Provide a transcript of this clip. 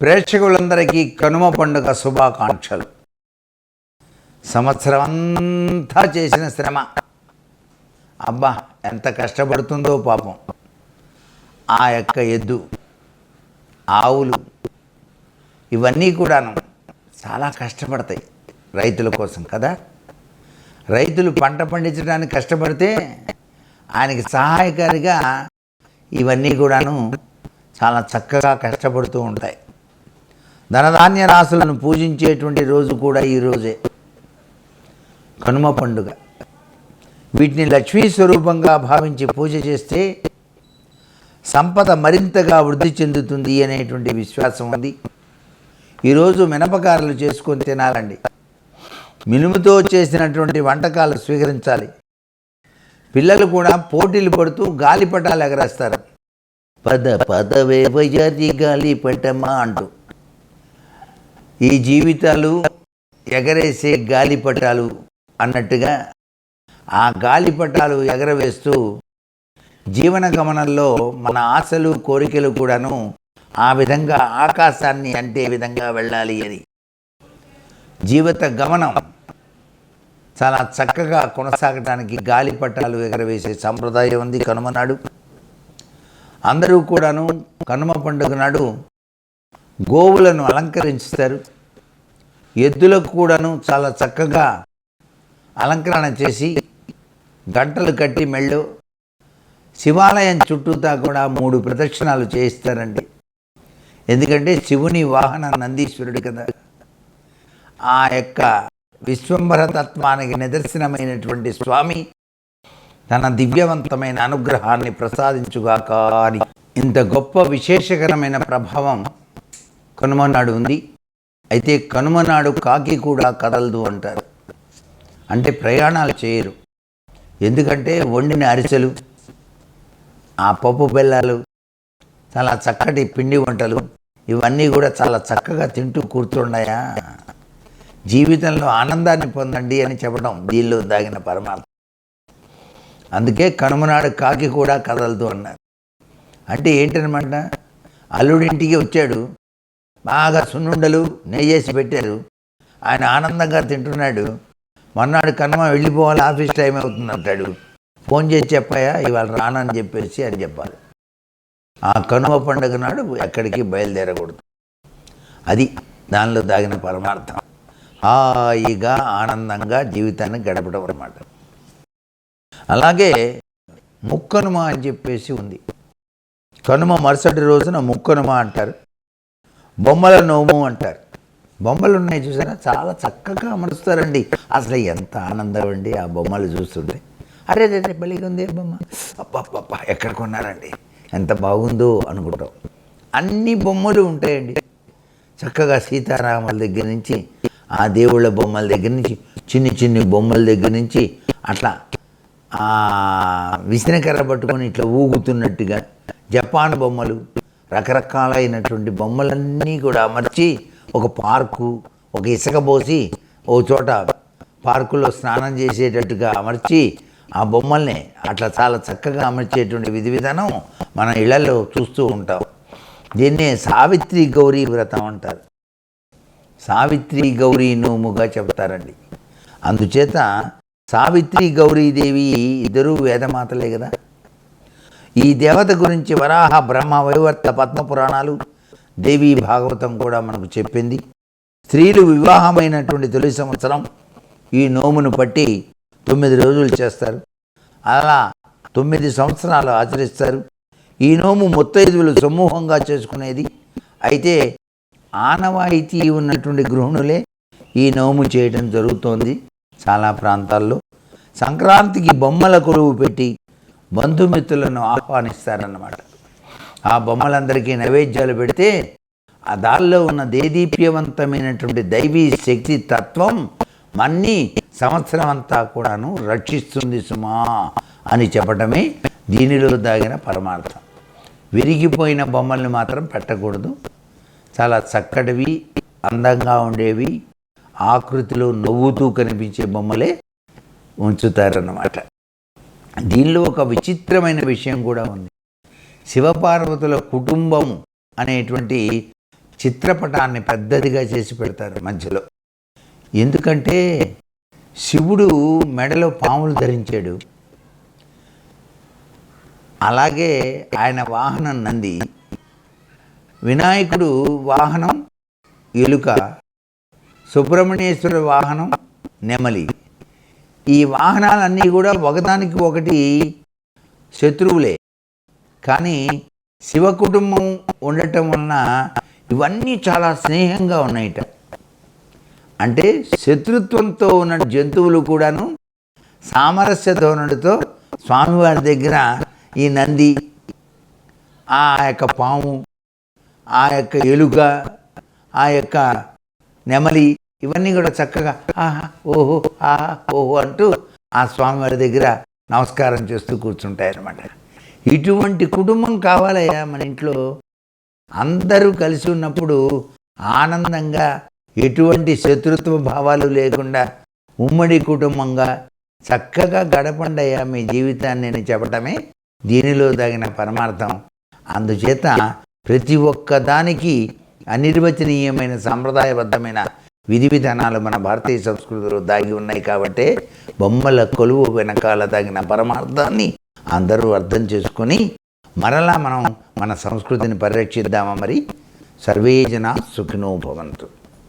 ప్రేక్షకులందరికీ కనుమ పండుగ శుభాకాంక్షలు. సంవత్సరం అంతా చేసిన శ్రమ. అబ్బా ఎంత కష్టపడుతుందో పాపం. ఆ యొక్క ఎద్దు ఆవులు ఇవన్నీ కూడాను చాలా కష్టపడతాయి రైతుల కోసం కదా. రైతులు పంట పండించడానికి కష్టపడితే ఆయనకి సహాయకారిగా ఇవన్నీ కూడాను చాలా చక్కగా కష్టపడుతూ ఉంటాయి. ధనధాన్య రాశులను పూజించేటువంటి రోజు కూడా ఈ రోజే. కనుమ పండుగ. వీటిని లక్ష్మీ స్వరూపంగా భావించి పూజ చేస్తే సంపద మరింతగా వృద్ధి చెందుతుంది అనేటువంటి విశ్వాసం ఉంది. ఈరోజు మినపకారలు చేసుకొని తినాలండి. మినుముతో చేసినటువంటి వంటకాలు స్వీకరించాలి. పిల్లలు కూడా పోటీలు పడుతూ గాలిపటాలు ఎగరేస్తారు. పద పదవే వయది గాలిపటమా అంటూ. ఈ జీవితాలు ఎగరేసే గాలిపటాలు అన్నట్టుగా ఆ గాలిపటాలు ఎగరవేస్తూ జీవన గమనంలో మన ఆశలు కోరికలు కూడాను ఆ విధంగా ఆకాశాన్ని అంటే విధంగా వెళ్ళాలి అని జీవిత గమనం చాలా చక్కగా కొనసాగటానికి గాలిపటాలు ఎగరవేసే సంప్రదాయం ఉంది కనుమనాడు అందరూ కూడాను కనుమ పండుగ నాడు గోవులను అలంకరించుతారు. ఎద్దులకు కూడాను చాలా చక్కగా అలంకరణ చేసి గంటలు కట్టి మెళ్ళు శివాలయం చుట్టూతా కూడా మూడు ప్రదక్షిణాలు చేయిస్తారండి. ఎందుకంటే శివుని వాహన నందీశ్వరుడు కదా. ఆ యొక్క విశ్వంభర తత్వానికి నిదర్శనమైనటువంటి స్వామి తన దివ్యవంతమైన అనుగ్రహాన్ని ప్రసాదించుగాక అని. ఇంత గొప్ప విశేషకరమైన ప్రభావం కనుమనాడు ఉంది. అయితే కనుమనాడు కాకి కూడా కదలదు అంటారు. అంటే ప్రయాణాలు చేయరు. ఎందుకంటే వండిన అరిసెలు ఆ పప్పు బెల్లాలు చాలా చక్కటి పిండి వంటలు ఇవన్నీ కూడా చాలా చక్కగా తింటూ కూర్చున్నాయా? జీవితంలో ఆనందాన్ని పొందండి అని చెప్పడం దీనిలో దాగిన పరమార్థం. అందుకే కనుమనాడు కాకి కూడా కదలదు అన్నారు. అంటే ఏంటనమాట? అల్లుడింటికి వచ్చాడు. బాగా సున్నుండలు నెయ్యేసి పెట్టారు. ఆయన ఆనందంగా తింటున్నాడు. మొన్నాడు కనుమ వెళ్ళిపోవాలి ఆఫీస్ టైం అవుతుంది అంటాడు. ఫోన్ చేసి చెప్పాయా ఇవాళ రానని చెప్పేసి అని చెప్పాలి. ఆ కనుమ పండుగ నాడు ఎక్కడికి బయలుదేరకూడదు. అది దానిలో దాగిన పరమార్థం. హాయిగా ఆనందంగా జీవితాన్ని గడపడం అన్నమాట. అలాగే ముక్కనుమ అని చెప్పేసి ఉంది. కనుమ మరుసటి రోజున ముక్కనుమ అంటారు. బొమ్మల నోము అంటారు. బొమ్మలు ఉన్నాయి చూసారా? చాలా చక్కగా అమరుస్తారండి. అసలు ఎంత ఆనందం అండి ఆ బొమ్మలు చూస్తుంటే. అరే రే బలిగా ఉంది బొమ్మ. అబ్బా ఎక్కడ కొన్నారండి? ఎంత బాగుందో అనుకుంటాం. అన్ని బొమ్మలు ఉంటాయండి. చక్కగా సీతారాముల దగ్గర నుంచి ఆ దేవుళ్ళ బొమ్మల దగ్గర నుంచి చిన్ని చిన్ని బొమ్మల దగ్గర నుంచి అట్లా ఆ విసనకర్ర పట్టుకొని ఇట్లా ఊగుతున్నట్టుగా జపాన్ బొమ్మలు రకరకాలైనటువంటి బొమ్మలన్నీ కూడా అమర్చి ఒక పార్కు ఒక ఇసుక పోసి ఓ చోట పార్కులో స్నానం చేసేటట్టుగా అమర్చి ఆ బొమ్మల్ని అట్లా చాలా చక్కగా అమర్చేటువంటి విధి విధానం మన ఇళ్ళలో చూస్తూ ఉంటాం. దీన్నే సావిత్రి గౌరీ వ్రతం అంటారు. సావిత్రి గౌరీ నోముగా చెప్తారండి. అందుచేత సావిత్రి గౌరీదేవి ఇద్దరూ వేదమాతలే కదా? ఈ దేవత గురించి వరాహ బ్రహ్మ వైవర్త పద్మ పురాణాలు దేవీ భాగవతం కూడా మనకు చెప్పింది. స్త్రీలు వివాహమైనటువంటి తొలి సంవత్సరం ఈ నోమును పట్టి తొమ్మిది రోజులు చేస్తారు. అలా తొమ్మిది సంవత్సరాలు ఆచరిస్తారు. ఈ నోము ముత్తైదువులు సమూహంగా చేసుకునేది. అయితే ఆనవాయితీ ఉన్నటువంటి గృహిణులే ఈ నోము చేయడం జరుగుతోంది చాలా ప్రాంతాల్లో. సంక్రాంతికి బొమ్మల కొలువు పెట్టి బంధుమిత్రులను ఆహ్వానిస్తారన్నమాట. ఆ బొమ్మలందరికీ నైవేద్యాలు పెడితే ఆ దారిలో ఉన్న దేదీప్యవంతమైనటువంటి దైవీ శక్తి తత్వం మన్ని సంవత్సరం అంతా కూడాను రక్షిస్తుంది సుమా అని చెప్పటమే దీనిలో దాగిన పరమార్థం. విరిగిపోయిన బొమ్మల్ని మాత్రం పెట్టకూడదు. చాలా చక్కటివి అందంగా ఉండేవి ఆకృతిలో నవ్వుతూ కనిపించే బొమ్మలే ఉంచుతారన్నమాట. దీనిలో ఒక విచిత్రమైన విషయం కూడా ఉంది. శివపార్వతుల కుటుంబం అనేటువంటి చిత్రపటాన్ని పెద్దదిగా చేసి పెడతారు మధ్యలో. ఎందుకంటే శివుడు మెడలో పాములు ధరించాడు. అలాగే ఆయన వాహనం నంది. వినాయకుడు వాహనం ఎలుక. సుబ్రహ్మణ్యేశ్వర వాహనం నెమలి. ఈ వాహనాలన్నీ కూడా ఒకదానికి ఒకటి శత్రువులే. కానీ శివ కుటుంబం ఉండటం వలన ఇవన్నీ చాలా స్నేహంగా ఉన్నాయిట. అంటే శత్రుత్వంతో ఉన్న జంతువులు కూడాను సామరస్యతో ధోరణితో స్వామివారి దగ్గర ఈ నంది ఆ యొక్క పాము ఆ యొక్క ఎలుక ఆ యొక్క నెమలి ఇవన్నీ కూడా చక్కగా ఆహా ఓహో ఆహా ఓహో అంటూ ఆ స్వామివారి దగ్గర నమస్కారం చేస్తూ కూర్చుంటాయి అన్నమాట ఇటువంటి కుటుంబం కావాలయ్యా మన ఇంట్లో. అందరూ కలిసి ఉన్నప్పుడు ఆనందంగా ఎటువంటి శత్రుత్వ భావాలు లేకుండా ఉమ్మడి కుటుంబంగా చక్కగా గడపండయ్యా మీ జీవితాన్ని నేను చెప్పటమే దీనిలో తగిన పరమార్థం. అందుచేత ప్రతి ఒక్క దానికి అనిర్వచనీయమైన సాంప్రదాయబద్ధమైన విధి విధానాలు మన భారతీయ సంస్కృతిలో దాగి ఉన్నాయి కాబట్టి బొమ్మల కొలువు వెనకాల తగిన పరమార్థాన్ని అందరూ అర్థం చేసుకొని మరలా మనం మన సంస్కృతిని పరిరక్షిద్దామా మరి? సర్వే జన సుఖినో భవంతు.